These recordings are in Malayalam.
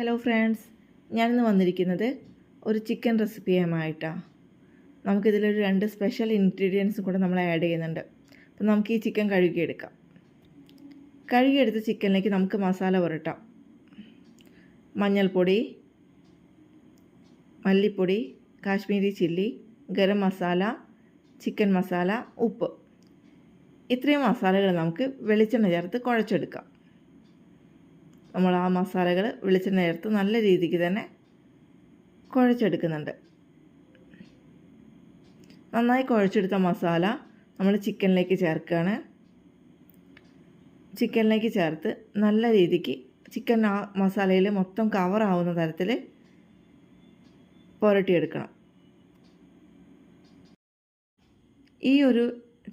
ഹലോ ഫ്രണ്ട്സ് ഞാനിന്ന് വന്നിരിക്കുന്നത് ഒരു ചിക്കൻ റെസിപ്പിയുമായിട്ടാണ് നമുക്കിതിലൊരു രണ്ട് സ്പെഷ്യൽ ഇൻഗ്രീഡിയൻസും കൂടെ നമ്മൾ ആഡ് ചെയ്യുന്നുണ്ട്. അപ്പം നമുക്ക് ഈ ചിക്കൻ കഴുകിയെടുക്കാം. കഴുകിയെടുത്ത ചിക്കനിലേക്ക് നമുക്ക് മസാല പുരട്ടാം. മഞ്ഞൾപ്പൊടി മല്ലിപ്പൊടി കാശ്മീരി ചില്ലി ഗരം മസാല ചിക്കൻ മസാല ഉപ്പ്. ഇത്രയും മസാലകൾ നമുക്ക് വെളിച്ചെണ്ണ ചേർത്ത് കുഴച്ചെടുക്കാം. നമ്മൾ ആ മസാലകൾ വെളിച്ചെണ്ണ ചേർത്ത് നല്ല രീതിക്ക് തന്നെ കുഴച്ചെടുക്കുന്നുണ്ട്. നന്നായി കുഴച്ചെടുത്ത മസാല നമ്മൾ ചിക്കനിലേക്ക് ചേർക്കുകയാണ്. ചിക്കനിലേക്ക് ചേർത്ത് നല്ല രീതിക്ക് ചിക്കൻ ആ മസാലയിൽ മൊത്തം കവറാവുന്ന തരത്തിൽ പുരട്ടിയെടുക്കണം. ഈ ഒരു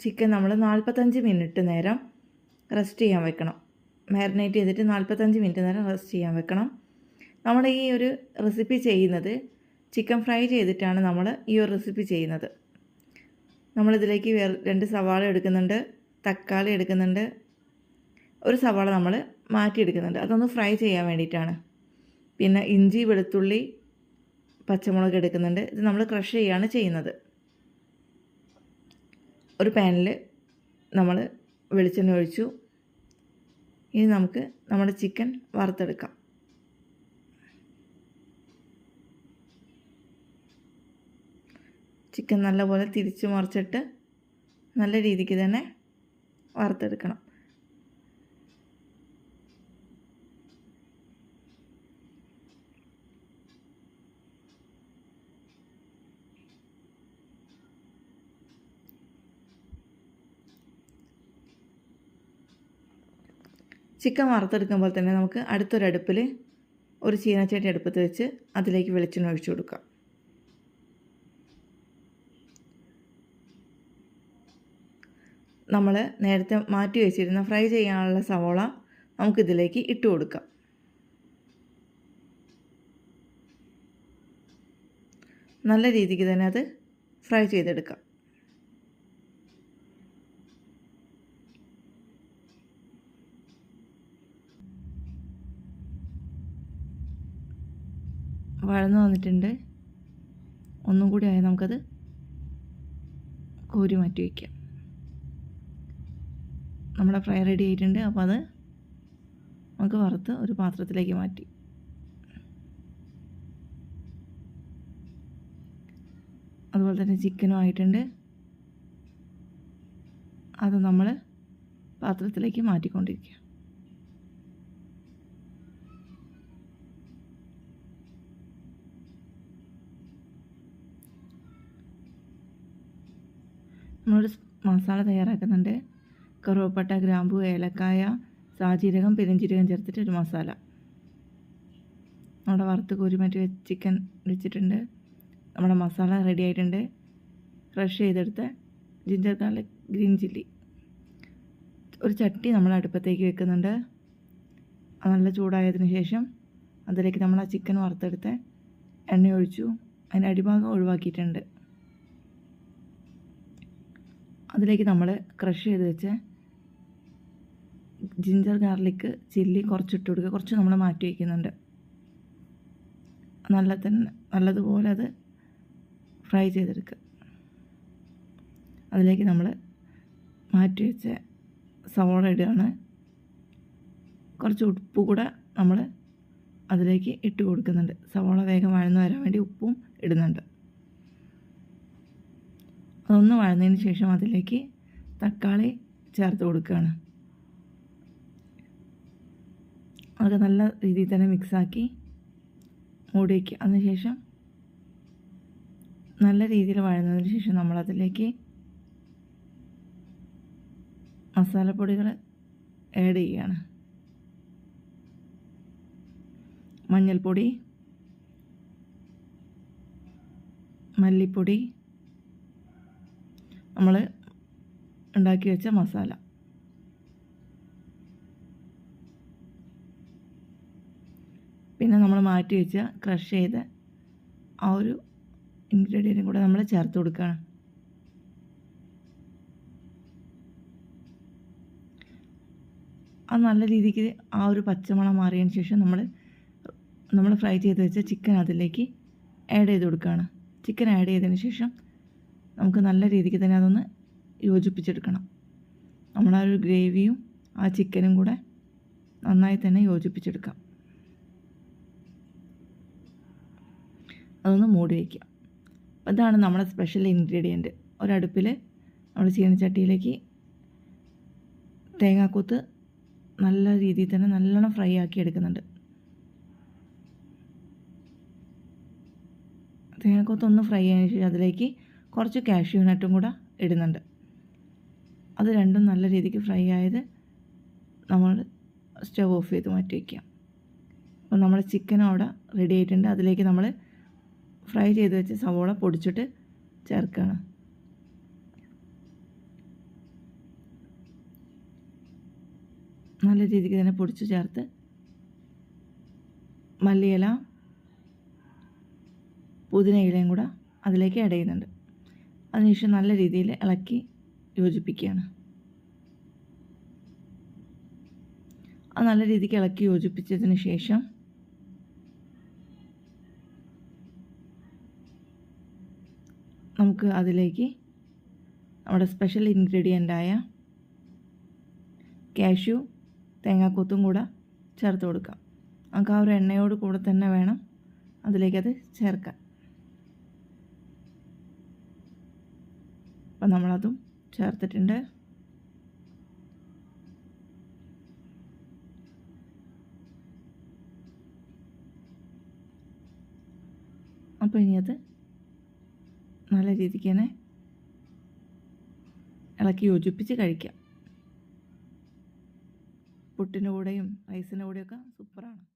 ചിക്കൻ നമ്മൾ നാൽപ്പത്തഞ്ച് മിനിറ്റ് നേരം റെസ്റ്റ് ചെയ്യാൻ വെക്കണം. മാരിനേറ്റ് ചെയ്തിട്ട് നാൽപ്പത്തഞ്ച് മിനിറ്റ് നേരം റെസ്റ്റ് ചെയ്യാൻ വെക്കണം. നമ്മൾ ഈ ഒരു റെസിപ്പി ചെയ്യുന്നത് ചിക്കൻ ഫ്രൈ ചെയ്തിട്ടാണ് നമ്മൾ ഈ ഒരു റെസിപ്പി ചെയ്യുന്നത്. നമ്മളിതിലേക്ക് വേറെ രണ്ട് സവാള എടുക്കുന്നുണ്ട് തക്കാളി എടുക്കുന്നുണ്ട് ഒരു സവാള നമ്മൾ മാറ്റിയെടുക്കുന്നുണ്ട് അതൊന്ന് ഫ്രൈ ചെയ്യാൻ വേണ്ടിയിട്ടാണ്. പിന്നെ ഇഞ്ചി വെളുത്തുള്ളി പച്ചമുളക് എടുക്കുന്നുണ്ട്. ഇത് നമ്മൾ ക്രഷ് ചെയ്യുകയാണ് ചെയ്യുന്നത്. ഒരു പാനിൽ നമ്മൾ വെളിച്ചെണ്ണ ഒഴിച്ചു. ഇനി നമുക്ക് നമ്മുടെ ചിക്കൻ വറുത്തെടുക്കാം. ചിക്കൻ നല്ലപോലെ തിരിച്ചു മറിച്ചിട്ട് നല്ല രീതിക്ക് തന്നെ വറുത്തെടുക്കണം. ചിക്കൻ വറുത്തെടുക്കുമ്പോൾ തന്നെ നമുക്ക് അടുത്തൊരടുപ്പിൽ ഒരു ചീനച്ചട്ടി അടുപ്പത്ത് വെച്ച് അതിലേക്ക് വെളിച്ചെണ്ണ ഒഴിച്ചു കൊടുക്കാം. നമ്മൾ നേരത്തെ മാറ്റി വെച്ചിരുന്ന ഫ്രൈ ചെയ്യാനുള്ള സവോള നമുക്കിതിലേക്ക് ഇട്ട് കൊടുക്കാം. നല്ല രീതിക്ക് തന്നെ അത് ഫ്രൈ ചെയ്തെടുക്കാം. വഴന്നു വന്നിട്ടുണ്ട്. ഒന്നും കൂടി ആയാൽ നമുക്കത് കോരി മാറ്റി വയ്ക്കാം. നമ്മുടെ ഫ്രൈ റെഡി ആയിട്ടുണ്ട്. അപ്പോൾ അത് നമുക്ക് വറുത്ത് ഒരു പാത്രത്തിലേക്ക് മാറ്റി. അതുപോലെ തന്നെ ചിക്കനും ആയിട്ടുണ്ട്. അത് നമ്മൾ പാത്രത്തിലേക്ക് മാറ്റിക്കൊണ്ടിരിക്കുക. നമ്മളൊരു മസാല തയ്യാറാക്കുന്നുണ്ട്. കറുവപ്പട്ട ഗ്രാമ്പു ഏലക്കായ സാജീരകം പെരിഞ്ചീരകം ചേർത്തിട്ട് ഒരു മസാല. നമ്മുടെ വറുത്ത് കോരി മാറ്റി ചിക്കൻ വെച്ചിട്ടുണ്ട്. നമ്മുടെ മസാല റെഡി ആയിട്ടുണ്ട്. ക്രഷ് ചെയ്തെടുത്ത ജിഞ്ചർ ഗാർലിക് ഗ്രീൻ ചില്ലി ഒരു ചട്ടി നമ്മൾ അടുപ്പത്തേക്ക് വെക്കുന്നുണ്ട്. നല്ല ചൂടായതിന് ശേഷം അതിലേക്ക് നമ്മൾ ആ ചിക്കൻ വറുത്തെടുത്ത് എണ്ണ ഒഴിച്ചു. അതിന്റെ അടിഭാഗം ഒഴിവാക്കിയിട്ടുണ്ട്. അതിലേക്ക് നമ്മൾ ക്രഷ് ചെയ്ത് വെച്ച് ജിഞ്ചർ ഗാർലിക്ക് ചില്ലി കുറച്ചിട്ട് കൊടുക്കുക. കുറച്ച് നമ്മൾ മാറ്റി വയ്ക്കുന്നുണ്ട് നല്ല തന്നെ നല്ലതുപോലെ അത് ഫ്രൈ ചെയ്തെടുക്കുക. അതിലേക്ക് നമ്മൾ മാറ്റി വെച്ച സവോള ഇടുകയാണ്. കുറച്ച് ഉപ്പ് കൂടെ നമ്മൾ അതിലേക്ക് ഇട്ട് കൊടുക്കുന്നുണ്ട്. സവോള വേഗം വഴന്നു വരാൻ വേണ്ടി ഉപ്പും ഇടുന്നുണ്ട്. അതൊന്ന് വഴന്നതിന് ശേഷം അതിലേക്ക് തക്കാളി ചേർത്ത് കൊടുക്കുകയാണ്. അതൊക്കെ നല്ല രീതിയിൽ തന്നെ മിക്സാക്കി മൂടി അതിനുശേഷം നല്ല രീതിയിൽ വഴന്നതിന് ശേഷം നമ്മളതിലേക്ക് മസാലപ്പൊടികൾ ആഡ് ചെയ്യുകയാണ്. മഞ്ഞൾപ്പൊടി മല്ലിപ്പൊടി നമ്മൾ ഉണ്ടാക്കി വെച്ച മസാല. പിന്നെ നമ്മൾ മാറ്റി വെച്ച ക്രഷ് ചെയ്ത ആ ഒരു ഇൻഗ്രീഡിയന്റും കൂടെ നമ്മൾ ചേർത്ത് കൊടുക്കുകയാണ് അത് നല്ല രീതിക്ക് ആ ഒരു പച്ചമണം മാറിയതിന് ശേഷം നമ്മൾ നമ്മൾ ഫ്രൈ ചെയ്ത് വെച്ച ചിക്കൻ അതിലേക്ക് ആഡ് ചെയ്ത് കൊടുക്കുകയാണ് ചിക്കൻ ആഡ് ചെയ്തതിന് ശേഷം നമുക്ക് നല്ല രീതിക്ക് തന്നെ അതൊന്ന് യോജിപ്പിച്ചെടുക്കണം. നമ്മളാ ഒരു ഗ്രേവിയും ആ ചിക്കനും കൂടെ നന്നായി തന്നെ യോജിപ്പിച്ചെടുക്കാം. അതൊന്ന് മൂടി വയ്ക്കുക അപ്പോൾ ഇതാണ് നമ്മുടെ സ്പെഷ്യൽ ഇൻഗ്രീഡിയന്റ് ഒരടുപ്പിൽ നമ്മൾ ചീനച്ചട്ടിയിലേക്ക് തേങ്ങാക്കൂത്ത് നല്ല രീതിയിൽ തന്നെ നല്ലോണം ഫ്രൈ ആക്കി എടുക്കുന്നുണ്ട്. തേങ്ങാക്കൂത്ത് ഒന്ന് ഫ്രൈ ആയതിനു ശേഷം അതിലേക്ക് കുറച്ച് കാഷ്യൂ നട്ടും കൂടെ ഇടുന്നുണ്ട്. അത് രണ്ടും നല്ല രീതിക്ക് ഫ്രൈ ആയത് നമ്മൾ സ്റ്റവ് ഓഫ് ചെയ്ത് മാറ്റി വയ്ക്കുക അപ്പോൾ നമ്മുടെ ചിക്കൻ അവിടെ റെഡി ആയിട്ടുണ്ട്. അതിലേക്ക് നമ്മൾ ഫ്രൈ ചെയ്ത് വെച്ച് സവോള പൊടിച്ചിട്ട് ചേർക്കുകയാണ് നല്ല രീതിക്ക് തന്നെ പൊടിച്ച് ചേർത്ത് മല്ലിയില പുതിന ഇലയും കൂടെ അതിലേക്ക് ആഡ് ചെയ്യുന്നുണ്ട്. അതിനുശേഷം നല്ല രീതിയിൽ ഇളക്കി യോജിപ്പിക്കുകയാണ്. അത് നല്ല രീതിക്ക് ഇളക്കി യോജിപ്പിച്ചതിന് ശേഷം നമുക്ക് അതിലേക്ക് നമ്മുടെ സ്പെഷ്യൽ ഇൻഗ്രീഡിയന്റായ കാഷ്യൂ തേങ്ങാക്കൊത്തും കൂടെ ചേർത്ത് കൊടുക്കാം. നമുക്ക് ആ ഒരു എണ്ണയോട് കൂടെ തന്നെ വേണം അതിലേക്കത് ചേർക്കാൻ. അപ്പം നമ്മളതും ചേർത്തിട്ടുണ്ട്. അപ്പോൾ ഇനി അത് നല്ല രീതിക്ക് തന്നെ ഇളക്കി യോജിപ്പിച്ച് കഴിക്കാം. പുട്ടിന്റെ കൂടെയും റൈസിന്റെ കൂടെയൊക്കെ സൂപ്പറാണ്.